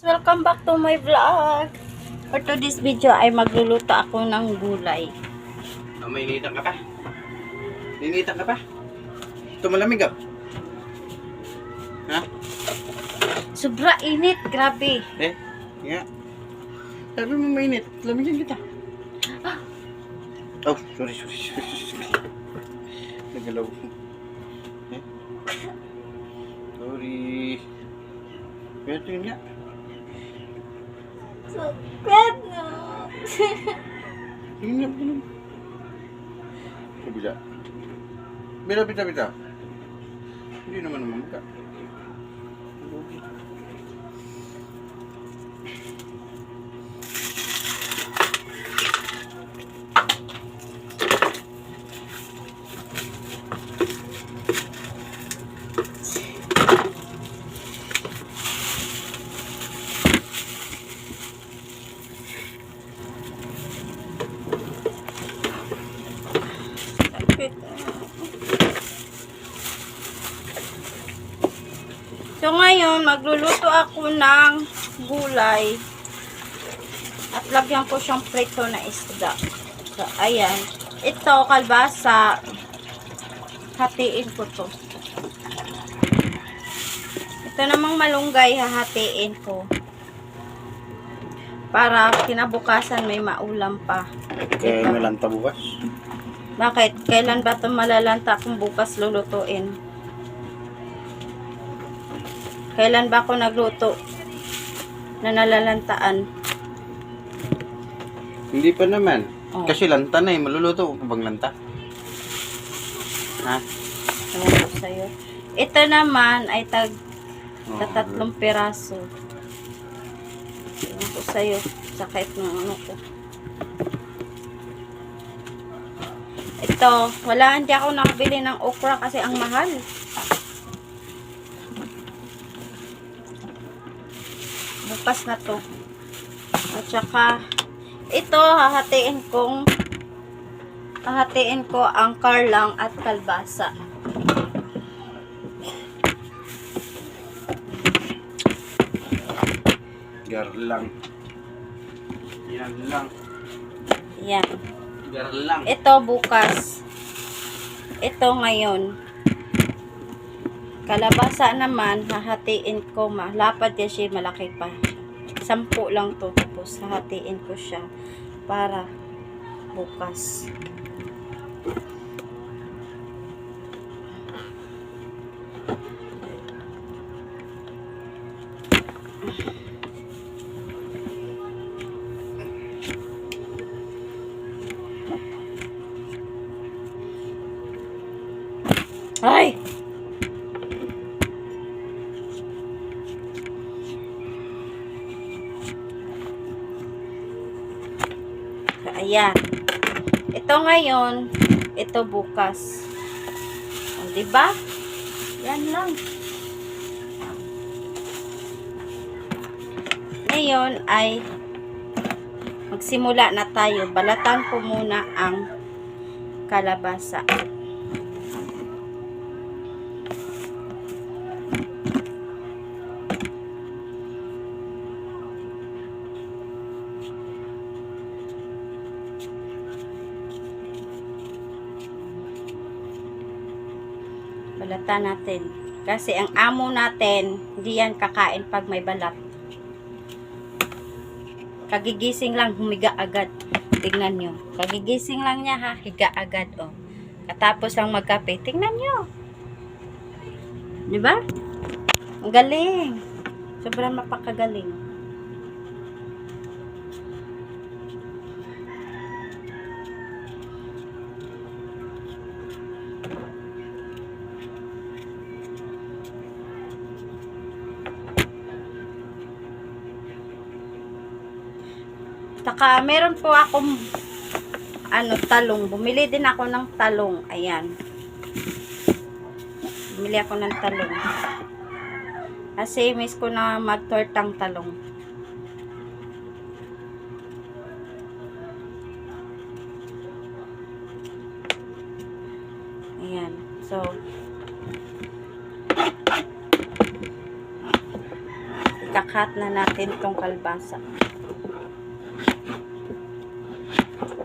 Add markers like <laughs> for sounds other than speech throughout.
Welcome back to my vlog. For today's video ay magluluto ako ng gulay. Oh, may initan ka pa? Ninitan ka pa? Ito malamig ah. Ha? Sobra init, grabe. Eh? Nga. Sabi mo mainit. Lamigin kita. Oh, sorry, sorry, sorry, sorry. Nagalaw ko. Eh? Sorry. Pero yun nga. Sakit na. Yun nga, ganun. Kabila. Bila, bita, bita. Hindi naman naman ka. Sakit na. So ngayon, magluluto ako ng gulay. At lagyan ko siyang prito na isda. So, ayan. Ito, kalbasa. Hatiin ko to. Ito namang malunggay, hahatiin ko. Para kinabukasan may maulam pa. Kaya nalanta bukas. Bakit? Kailan ba ito malalanta kung bukas lulutuin? Kailan ba ako nagluto na nalalantaan? Hindi pa naman. Oh. Kasi lanta na eh. Maluluto ko bang lanta? Ha? Ewan ko sa'yo. Ito naman ay tag Oh, tatlong piraso. Ewan ko sa'yo. Sakit ng ano ko. Ito, wala, hindi ako nakabili ng okra kasi ang mahal. Bukas na to. At saka, ito, hahatiin kong hahatiin ko ang karlang at kalbasa. Garlang. Yan lang. Yan. Garlang. Ito bukas. Ito ngayon. Kalabasa naman, hahatiin ko. Malapad yan siya, malaki pa. Sampu lang to. Tapos hahatiin ko siya para bukas. Ay! Ngayon, ito bukas. O, di ba? Yan lang. Ngayon ay magsimula na tayo. Balatan ko muna ang kalabasa. Balatan natin. Kasi ang amo natin, hindi yan kakain pag may balat. Kagigising lang, humiga agad. Tingnan nyo. Kagigising lang niya ha, higa agad oh. Katapos lang magkape, tingnan nyo. Di ba? Ang galing. Sobrang mapakagaling. Saka, meron po akong ano, talong. Bumili din ako ng talong. Ayan. Bumili ako ng talong. Kasi miss ko na magtortang talong. Ayan. So, ikaka ikat na natin tong kalbasa.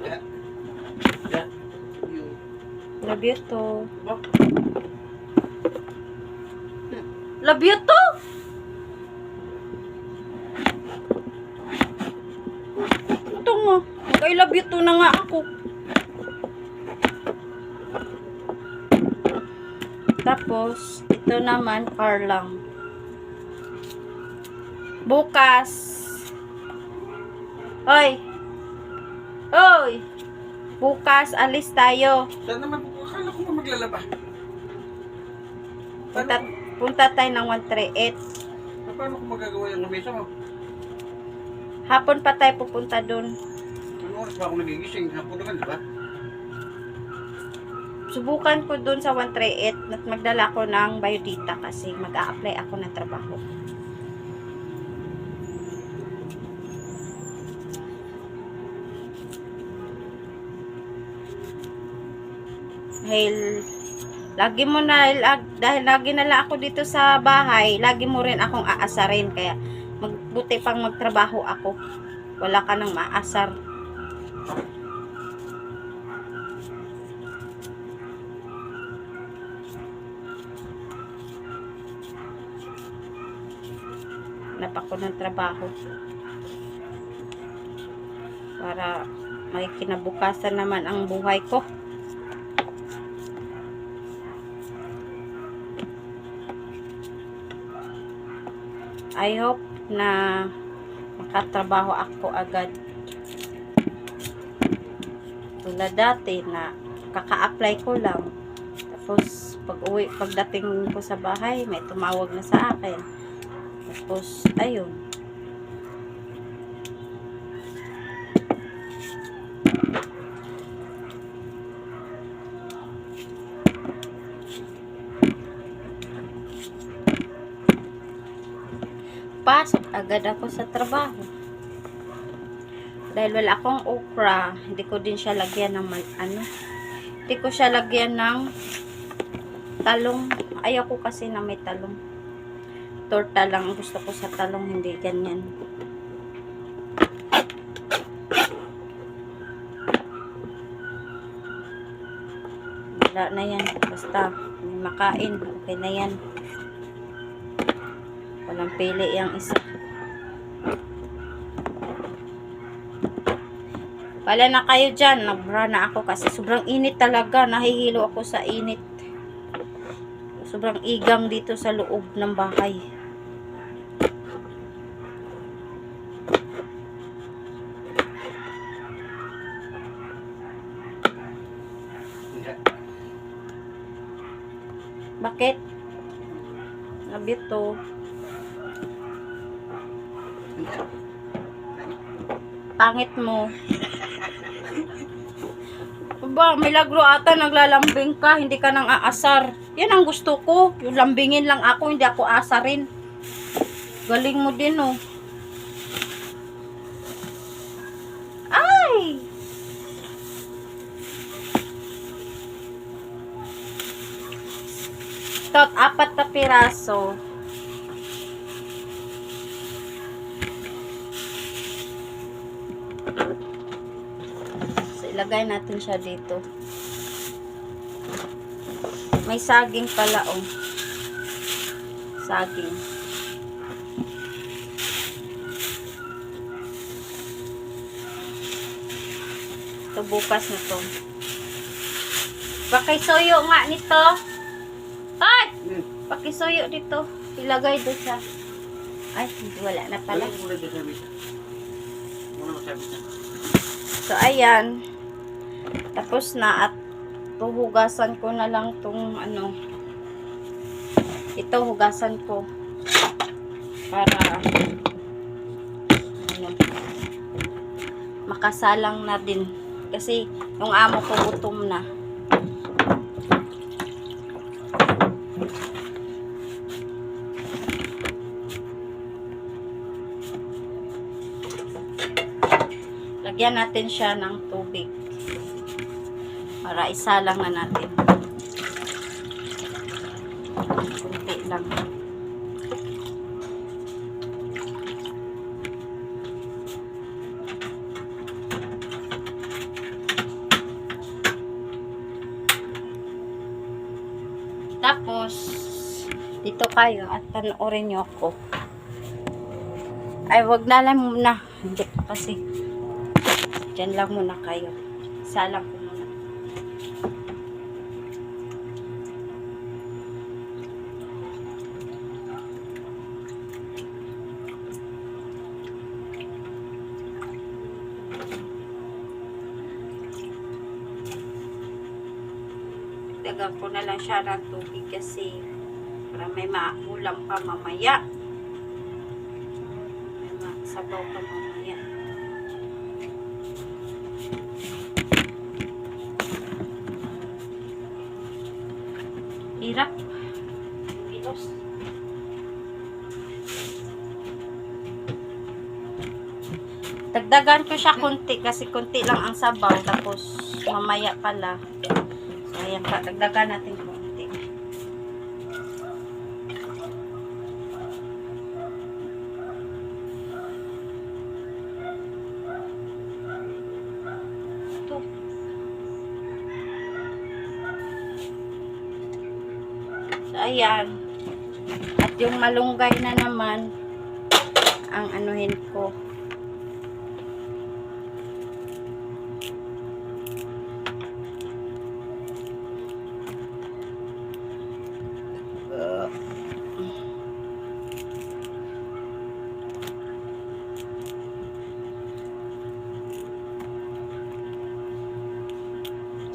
Yeah. Yeah. You. Love you to. Ba? Love you to! Ito nga. I love you to na nga ako. Tapos, ito naman, car lang. Bukas. Hoy! Hoy! Bukas, alis tayo. Saan naman maglalaba? Punta, Paano, punta tayo ng 138. paano ko magagawa yung lamesa mo? Hapon pa tayo pupunta dun. Ano oras ba ako nagigising? Hapon naman, di ba? Subukan ko dun sa 138 at magdala ko ng biodata kasi mag-a-apply ako ng trabaho. Dahil lagi mo na dahil lagi na lang ako dito sa bahay, lagi mo rin akong aasarin kaya magbuti pang magtrabaho ako. Wala ka nang maasar. hanap ako ng trabaho para may kinabukasan naman ang buhay ko I hope na makatrabaho ako agad. Tulad dati na kaka-apply ko lang. Tapos pag uwi pagdating ko sa bahay may tumawag na sa akin. Tapos, ayun. Agad ako sa trabaho. Dahil wala akong okra, hindi ko din siya lagyan ng ano. Hindi ko siya lagyan ng talong. Ayaw ko kasi na may talong torta lang ang gusto ko sa talong, hindi ganyan. Wala na yan. Basta, may makain. Okay na yan. Walang pili yung isa. Pala na kayo dyan. Nabra na ako kasi sobrang init talaga. Nahihilo ako sa init. Sobrang igang dito sa loob ng bahay. Bakit? Nabito. Hindi. Pangit mo. Ba, milagro ata naglalambing ka, hindi ka nang aasar. Yan ang gusto ko. Yung lambingin lang ako, hindi ako asarin. Galing mo din, oh. Ay! Tot, apat na piraso. Ilagay natin siya dito. May saging pala, oh. Saging. Ito bukas na to. Pakisuyo nga nito. Ay! Hmm. Pakisuyo dito. Ilagay doon sa... Ay, wala na pala. So, ayan. Tapos na at tuhugasan ko na lang tong ano. Ito, hugasan ko. Para ano, makasalang na din. Kasi yung amo ko gutom na. Lagyan natin siya ng tubig para isalang na natin. Kunti lang. Tapos dito kayo at panoorin nyo ako. Ay wag na lang muna. Hindi pa kasi. Dyan lang muna kayo. Salang ko siya ng tubig kasi para may maakulang pa mamaya. May masabaw pa mamaya. Hirap. Pilos. Dagdagan ko siya konti kasi konti lang ang sabaw tapos mamaya pala. So, ayan pa. Dagdagan natin yung malunggay na naman ang anuhin ko.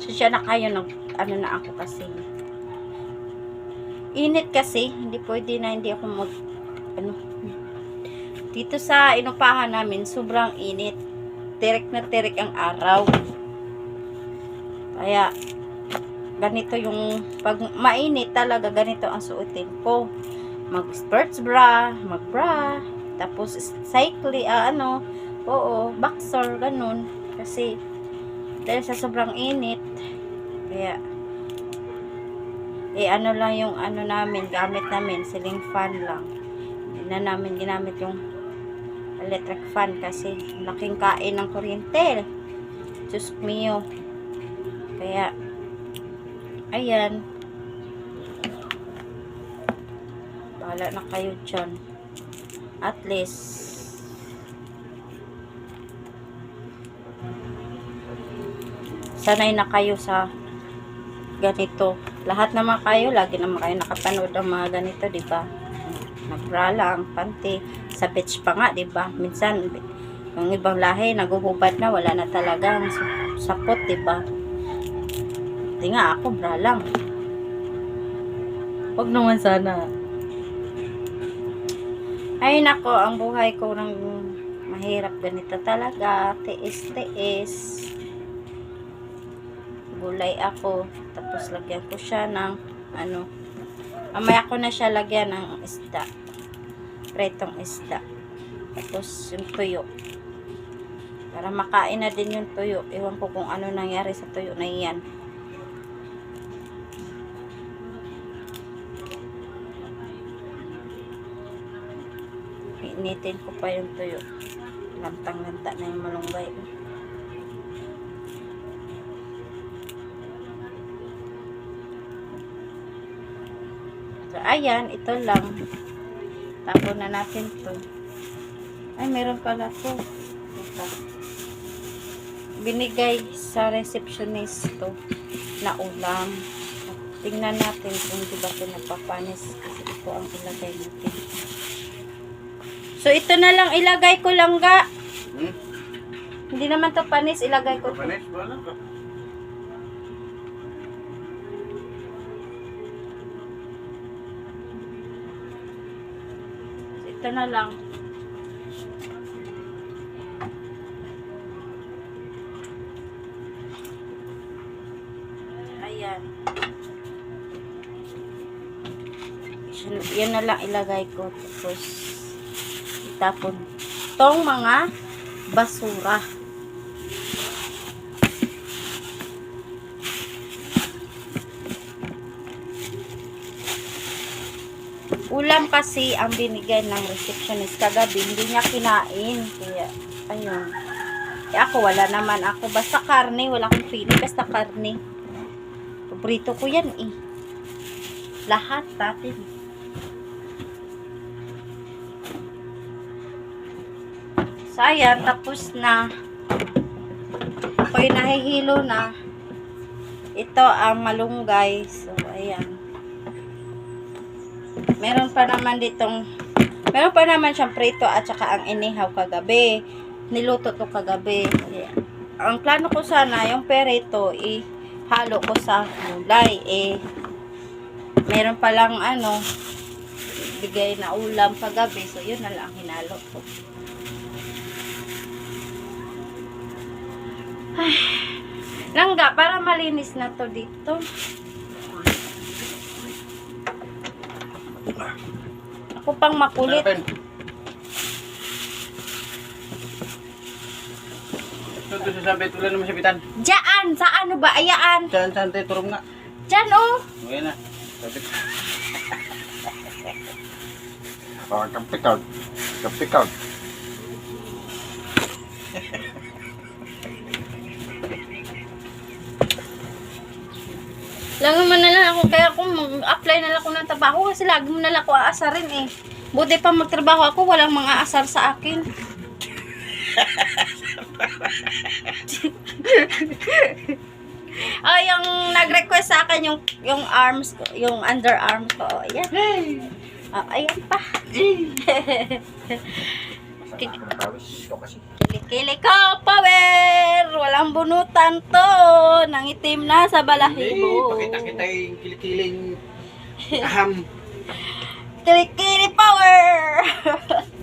So, siya na kayo nag, ano na ako kasi. Init kasi, hindi pwede na hindi ako mag, ano, dito sa inupahan namin, sobrang init. Tirik na tirik ang araw. Kaya, ganito yung, pag mainit talaga, ganito ang suotin ko. Mag sports bra, mag bra, tapos cycle, ah, ano, oo, boxer, ganun. Kasi, dahil sa sobrang init, kaya, eh ano lang yung ano namin, gamit namin, ceiling fan lang. Hindi na namin ginamit yung electric fan kasi laking kain ng kuryente. Diyos mio. Kaya, ayan. Bahala na kayo dyan. At least, sanay na kayo sa ganito. Lahat naman kayo, lagi naman kayo nakapanood ng mga ganito, di ba? Nagbra lang, panty. Sa beach pa nga, di ba? Minsan, yung ibang lahi, naguhubad na, wala na talagang sapot, di ba? Di nga, ako, bra lang. Huwag naman sana. Ay, nako, ang buhay ko ng mahirap ganito talaga. Tiis-tiis gulay ako. Tapos lagyan ko siya ng ano. Mamaya ko na siya lagyan ng isda. Pretong isda. Tapos yung tuyo. Para makain na din yung tuyo. Ewan ko kung ano nangyari sa tuyo na iyan. Initin ko pa yung tuyo. Lantang-lanta na yung malunggay. Ayan, ito lang. Tapon na natin to. Ay, meron pala to. Ito. Binigay sa receptionist to na ulam. Tingnan natin kung di ba ito napapanis. Kasi ito ang ilagay natin. So, ito na lang. Ilagay ko lang ga. Hmm? Hindi naman to panis. Ilagay ko. Panis, wala ka. Ito na lang. Ayan. Yan- na lang ilagay ko. Tapos, itapon. Tong mga basura. lang kasi ang binigay ng receptionist kagabi. Hindi niya kinain. Kaya, ayun. Eh ako, wala naman ako. Basta karne. Wala akong feeling. Basta karne. Paborito ko yan eh. Lahat natin. So, ayan. Tapos na. Ako'y nahihilo na. Ito ang malunggay. So, ayan. Meron pa naman ditong, meron pa naman siyang prito at saka ang inihaw kagabi. Niluto to kagabi. Ayan. Ang plano ko sana, yung perito, ihalo ko sa gulay. Eh, meron pa lang ano, bigay na ulam kagabi. So, yun na lang ang hinalo ko. <sighs> Ay, langga, para malinis na to dito. Ako pang makulit. Ito, ito sasabi, tulan naman sa bitan. Diyan! Sa ano ba? Ayaan! Saan, saan tayo turong nga? Diyan oh! Okay na. Sabi. Parang kampikag. Lagi mo na lang ako, kaya kung mag-apply na lang ako ng trabaho kasi lagi mo na lang ako aasarin eh. Buti pa magtrabaho ako, walang mga asar sa akin. <laughs> oh, yung nag-request sa akin yung yung arms ko, yung underarms ko. Oh, ayan. Oh, ayan pa. Pawis. <laughs> Kilikili ko, power! Bunutan to. Nangitim na sa balahibo. pakita kita yung kilikiling aham. <laughs> Kilikili power!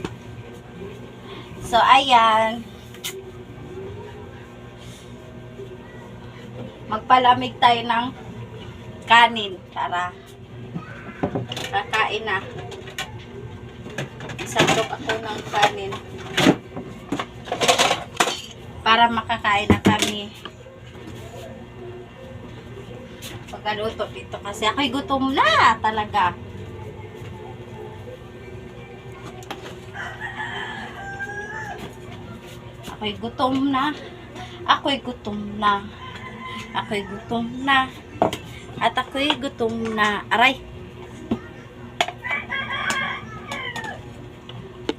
<laughs> so, ayan. Magpalamig tayo ng kanin para kakain na. Isandok ako ng kanin para makakain na kami. Pagkaluto dito kasi ako'y gutom na talaga. Ako'y gutom na. Ako'y gutom na. Ako'y gutom na. At ako'y gutom na. Aray!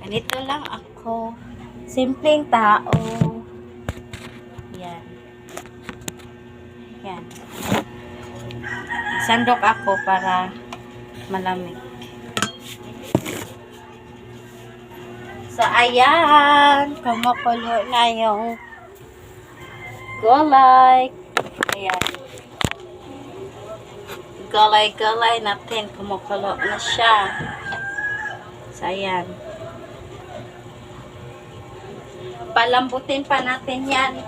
Ganito lang ako. Simpleng tao. Sandok ako para malamig. So, ayan. Kumukulo na yung gulay. Ayan. Gulay-gulay natin. Kumukulo na siya. So, ayan. Palambutin pa natin yan.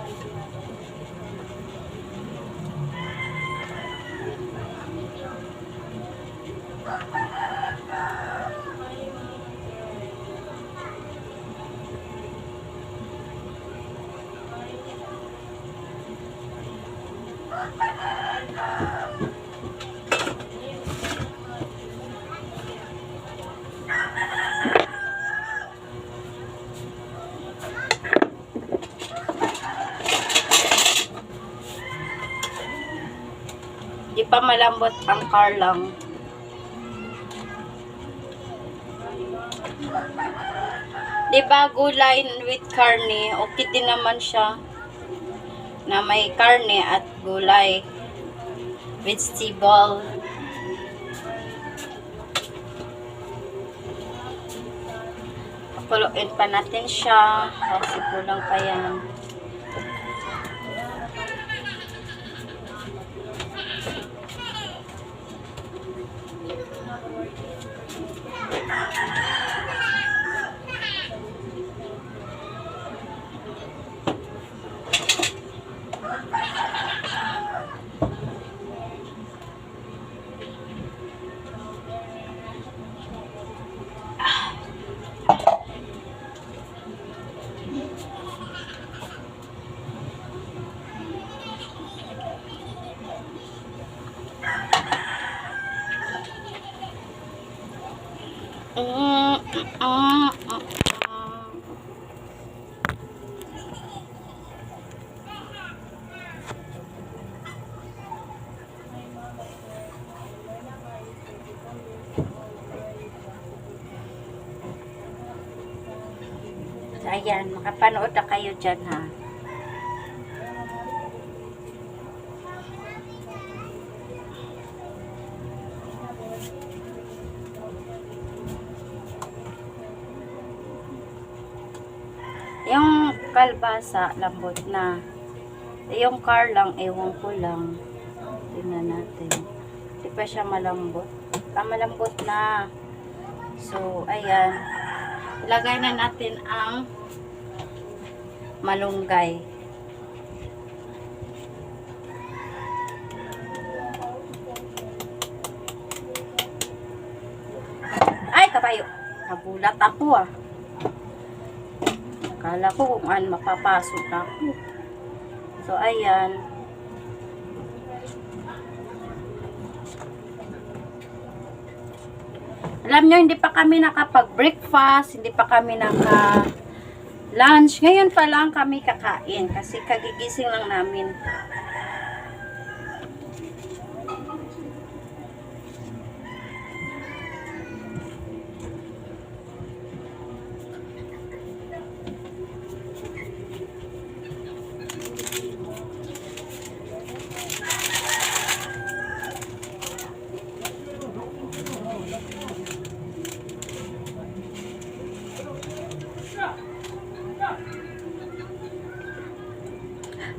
Malambot ang karlang. Di ba gulay with karne, okay din naman siya. Na may karne at gulay. Vegetable. Pakuluin pa natin siya. Kasi kulang pa yan. Mm, mm. So, ayan, makapanood na kayo dyan, ha. Kalbasa, lambot na. Yung car lang, ewan ko lang. Tingnan natin. Hindi pa siya malambot. Ah, malambot na. So, ayan. Ilagay na natin ang malunggay. Ay, kabayo. Nagulat ako ah. Akala ko kung ano mapapasok ako. So, ayan. Alam nyo, hindi pa kami nakapag-breakfast, hindi pa kami naka lunch. Ngayon pa lang kami kakain kasi kagigising lang namin.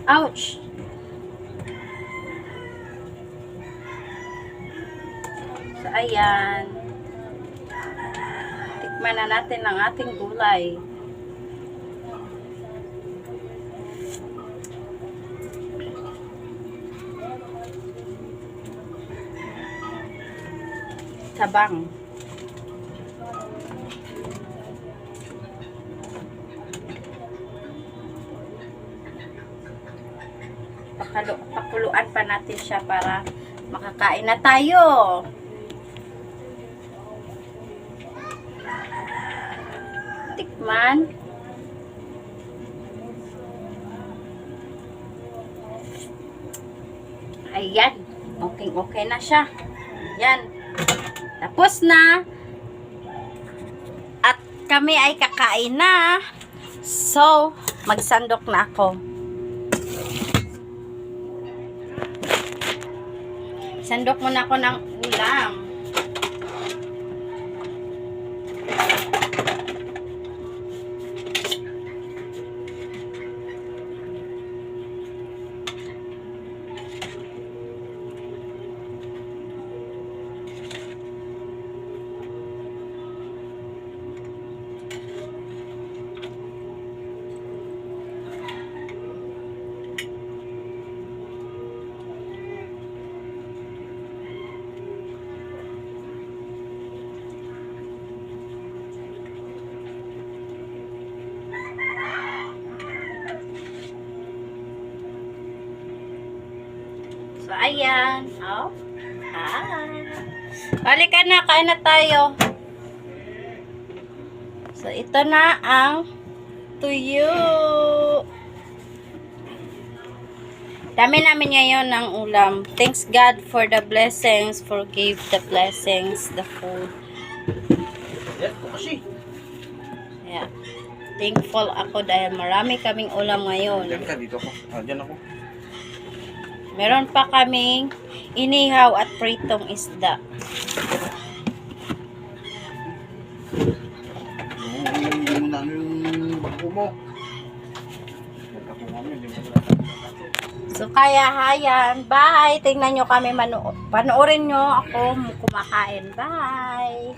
Ouch! So, ayan. Tikman na natin ang ating gulay. Tabang. Pakalo, pakuluan pa natin siya para makakain na tayo. Tikman. Ayan. Okay, okay na siya. Yan. Tapos na. At kami ay kakain na. So, magsandok na ako. Sandok muna ako ng ulam. So, ayan. Oh. Ah. Balik ka na. Kain na tayo. So, ito na ang tuyo. Dami namin ngayon ng ulam. Thanks God for the blessings. Forgive the blessings, the food. Yan. Yeah. Thankful ako dahil marami kaming ulam ngayon. Diyan ka, dito ako. Ah, dyan ako. Meron pa kaming inihaw at pritong isda. So, kaya hayan. Bye! Tingnan nyo kami mano panoorin nyo ako kumakain. Bye!